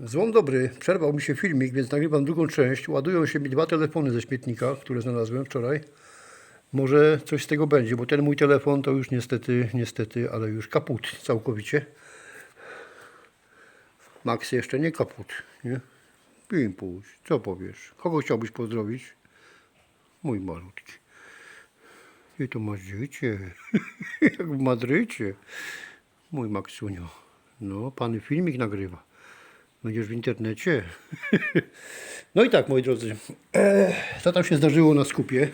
Złom dobry, przerwał mi się filmik, więc nagrywam drugą część. Ładują się mi dwa telefony ze śmietnika, które znalazłem wczoraj. Może coś z tego będzie, bo ten mój telefon to już niestety, niestety, ale już kaput całkowicie. Max jeszcze nie kaput, nie? Pimpuś, co powiesz? Kogo chciałbyś pozdrowić? Mój malutki. I to masz życie. Jak w Madrycie. Mój Maksunio. No, pan filmik nagrywa. Będziesz w internecie. no i tak, moi drodzy. E, co tam się zdarzyło na skupie?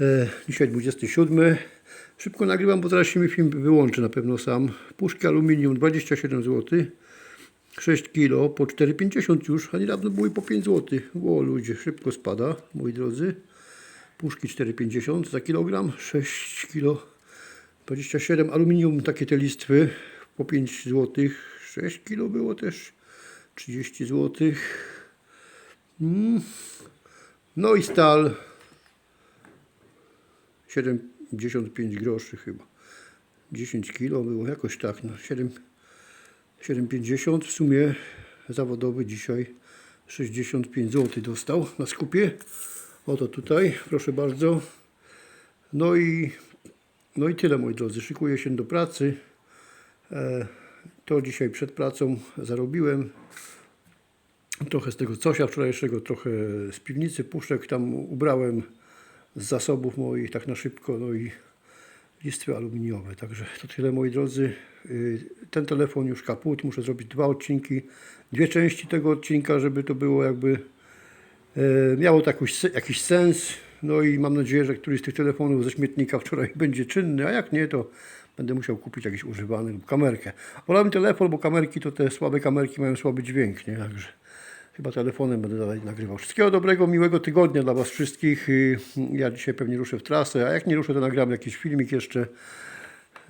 E, dzisiaj 27. Szybko nagrywam, bo zaraz się mi film wyłączy na pewno sam. Puszki aluminium 27 zł. 6 kg po 4,50 już, a niedawno były po 5 zł. O ludzie, szybko spada, moi drodzy. Puszki 4,50 za kilogram, 6 kg 27 aluminium, takie te listwy po 5 zł. 6 kg było też 30 zł. Mm. No i stal 75 groszy chyba. 10 kg było jakoś tak, no 7 7,50 w sumie zawodowy dzisiaj 65 zł dostał na skupie. Oto tutaj, proszę bardzo. No i, no i tyle moi drodzy. Szykuję się do pracy. E, to dzisiaj przed pracą zarobiłem. Trochę z tego cosia wczorajszego, trochę z piwnicy puszek tam ubrałem z zasobów moich tak na szybko. No i listwy aluminiowe. Także to tyle moi drodzy. Y, Ten telefon już kaput. Muszę zrobić dwa odcinki, dwie części tego odcinka, żeby to było jakby e, miało to jakiś, jakiś sens. No i mam nadzieję, że któryś z tych telefonów ze śmietnika wczoraj będzie czynny, a jak nie, to będę musiał kupić jakiś używany lub kamerkę. Wolałem telefon, bo kamerki to te słabe kamerki mają słaby dźwięk, nie? Także chyba telefonem będę dalej nagrywał. Wszystkiego dobrego, miłego tygodnia dla Was wszystkich. Y, Ja dzisiaj pewnie ruszę w trasę, a jak nie ruszę, to nagram jakiś filmik jeszcze.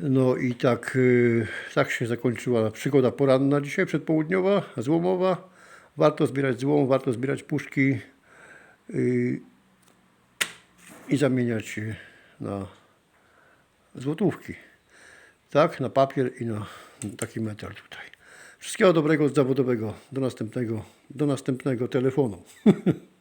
No i tak, y, tak się zakończyła przygoda poranna dzisiaj, przedpołudniowa, złomowa. Warto zbierać złom, warto zbierać puszki y, i zamieniać na złotówki. Tak, na papier i na taki metal tutaj. Wszystkiego dobrego zawodowego. Do następnego, do następnego telefonu.